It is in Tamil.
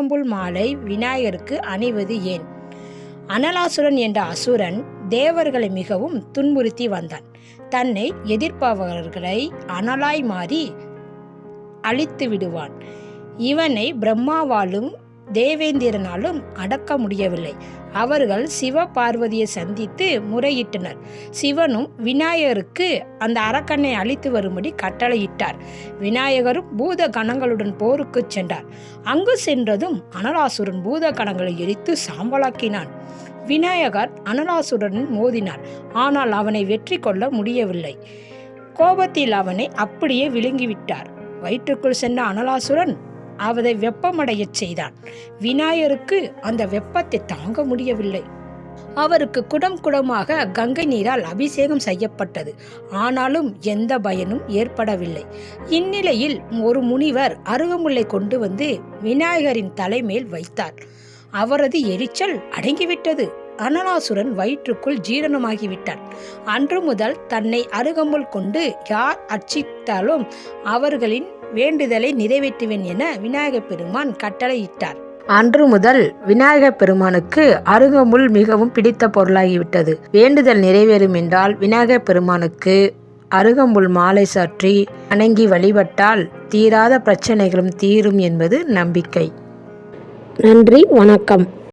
அருகம்புல் மாலை விநாயகருக்கு அணிவது ஏன்? அனலாசுரன் என்ற அசுரன் தேவர்களை மிகவும் துன்புறுத்தி வந்தான். தன்னை எதிர்ப்பவர்களை அனலாய் மாறி அழித்து விடுவான் இவனை பிரம்மாவாலும் தேவேந்திரனாலும் அடக்க முடியவில்லை. அவர்கள் சிவ பார்வதியை சந்தித்து முறையிட்டனர். சிவனும் விநாயகருக்கு அந்த அரக்கனை அழித்து வரும்படி கட்டளையிட்டார். விநாயகரும் பூத கணங்களுடன் போருக்கு சென்றார். அங்கு சென்றதும் அனலாசுரன் பூத கணங்களை எரித்து சாம்பலாக்கினான். விநாயகர் அனலாசுடன் மோதினார். ஆனால் அவனை வெற்றி கொள்ள முடியவில்லை. கோபத்தில் அவனை அப்படியே விழுங்கிவிட்டார். வயிற்றுக்குள் சென்ற அனலாசுரன் அவதை வெப்பமடையச் செய்தான். விநாயகருக்கு அந்த வெப்பத்தை தாங்க முடியவில்லை. அவருக்கு குடம் குடமாக கங்கை நீரால் அபிஷேகம் செய்யப்பட்டது. ஆனாலும் எந்த பயனும் ஏற்படவில்லை. இந்நிலையில் ஒரு முனிவர் அருகமுல்லை கொண்டு வந்து விநாயகரின் தலைமேல் வைத்தார். அவரது எரிச்சல் அடங்கிவிட்டது. அனலாசுரன் வயிற்றுக்குள் ஜீரணமாகிவிட்டான். அன்று முதல் தன்னை அருகம்புல் கொண்டு யார் அர்ச்சித்தாலும் அவர்களின் வேண்டுதலை நிறைவேற்றுவேன் என விநாயகப் பெருமான் கட்டளையிட்டார். அன்று முதல் விநாயகப் பெருமானுக்கு அருகமுள் மிகவும் பிடித்த பொருளாகிவிட்டது. வேண்டுதல் நிறைவேறும் என்றால் விநாயகப் பெருமானுக்கு அருகம்புல் மாலை சாற்றி வணங்கி வழிபட்டால் தீராத பிரச்சனைகளும் தீரும் என்பது நம்பிக்கை. நன்றி வணக்கம்.